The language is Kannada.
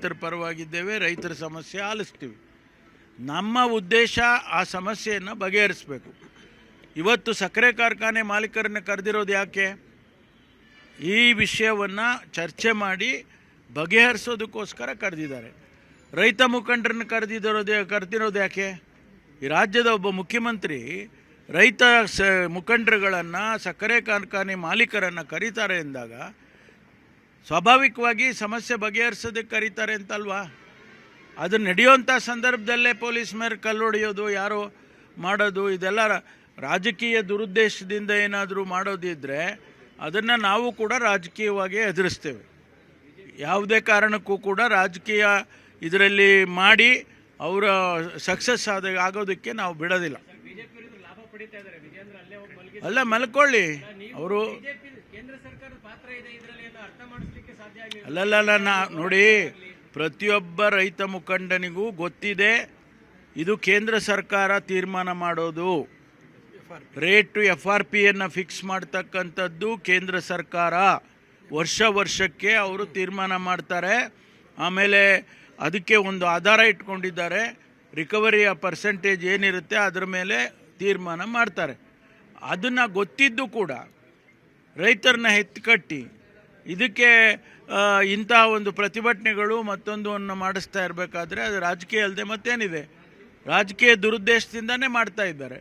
ರೈತರ ಪರವಾಗಿದ್ದೇವೆ, ರೈತರ ಸಮಸ್ಯೆ ಆಲಿಸ್ತೀವಿ. ನಮ್ಮ ಉದ್ದೇಶ ಆ ಸಮಸ್ಯೆಯನ್ನು ಬಗೆಹರಿಸಬೇಕು. ಇವತ್ತು ಸಕ್ಕರೆ ಕಾರ್ಖಾನೆ ಮಾಲೀಕರನ್ನ ಕರೆದಿರೋದು ಯಾಕೆ? ಈ ವಿಷಯವನ್ನು ಚರ್ಚೆ ಮಾಡಿ ಬಗೆಹರಿಸೋದಕ್ಕೋಸ್ಕರ ಕರೆದಿದ್ದಾರೆ. ರೈತ ಮುಖಂಡರನ್ನು ಕರೆದಿರೋದು ಕರೆದಿರೋದು ಯಾಕೆ? ಈ ರಾಜ್ಯದ ಒಬ್ಬ ಮುಖ್ಯಮಂತ್ರಿ ರೈತ ಸ, ಮುಖಂಡರುಗಳನ್ನು, ಸಕ್ಕರೆ ಕಾರ್ಖಾನೆ ಮಾಲೀಕರನ್ನು ಕರೀತಾರೆ ಎಂದಾಗ ಸ್ವಾಭಾವಿಕವಾಗಿ ಸಮಸ್ಯೆ ಬಗೆಹರಿಸೋದಕ್ಕೆ ಕರೀತಾರೆ ಅಂತಲ್ವಾ? ಅದು ನಡೆಯುವಂಥ ಸಂದರ್ಭದಲ್ಲೇ ಪೊಲೀಸ್ ಮೇಲೆ ಕಲ್ಲೊಡೆಯೋದು ಯಾರೋ ಮಾಡೋದು, ಇದೆಲ್ಲ ರಾಜಕೀಯ ದುರುದ್ದೇಶದಿಂದ ಏನಾದರೂ ಮಾಡೋದಿದ್ದರೆ ಅದನ್ನು ನಾವು ಕೂಡ ರಾಜಕೀಯವಾಗಿ ಎದುರಿಸ್ತೇವೆ. ಯಾವುದೇ ಕಾರಣಕ್ಕೂ ಕೂಡ ರಾಜಕೀಯ ಇದರಲ್ಲಿ ಮಾಡಿ ಅವರ ಸಕ್ಸಸ್ ಆದ, ಆಗೋದಕ್ಕೆ ನಾವು ಬಿಡೋದಿಲ್ಲ. ಅಲ್ಲೇ ಮಲ್ಕೊಳ್ಳಿ. ಅವರು ಅಲ್ಲಲ್ಲ ನಾ ನೋಡಿ ಪ್ರತಿಯೊಬ್ಬ ರೈತ ಮುಖಂಡನಿಗೂ ಗೊತ್ತಿದೆ ಇದು ಕೇಂದ್ರ ಸರ್ಕಾರ ತೀರ್ಮಾನ ಮಾಡೋದು. ರೇಟು ಎಫ್ ಆರ್ ಪಿಯನ್ನು ಫಿಕ್ಸ್ ಮಾಡ್ತಕ್ಕಂಥದ್ದು ಕೇಂದ್ರ ಸರ್ಕಾರ. ವರ್ಷ ವರ್ಷಕ್ಕೆ ಅವರು ತೀರ್ಮಾನ ಮಾಡ್ತಾರೆ. ಆಮೇಲೆ ಅದಕ್ಕೆ ಒಂದು ಆಧಾರ ಇಟ್ಕೊಂಡಿದ್ದಾರೆ. ರಿಕವರಿಯ ಪರ್ಸೆಂಟೇಜ್ ಏನಿರುತ್ತೆ ಅದರ ಮೇಲೆ ತೀರ್ಮಾನ ಮಾಡ್ತಾರೆ. ಅದನ್ನು ಗೊತ್ತಿದ್ದು ಕೂಡ ರೈತರನ್ನ ಎತ್ಕಟ್ಟಿ, ಇದಕ್ಕೆ ಇಂತಹ ಒಂದು ಪ್ರತಿಭಟನೆಗಳು ಮತ್ತೊಂದು ಮಾಡಿಸ್ತಾ ಇರಬೇಕಾದ್ರೆ ಅದು ರಾಜಕೀಯ ಅಲ್ಲದೆ ಮತ್ತೇನಿದೆ. ರಾಜಕೀಯ ದುರುದ್ದೇಶದಿಂದನೇ ಮಾಡ್ತಾ ಇದ್ದಾರೆ.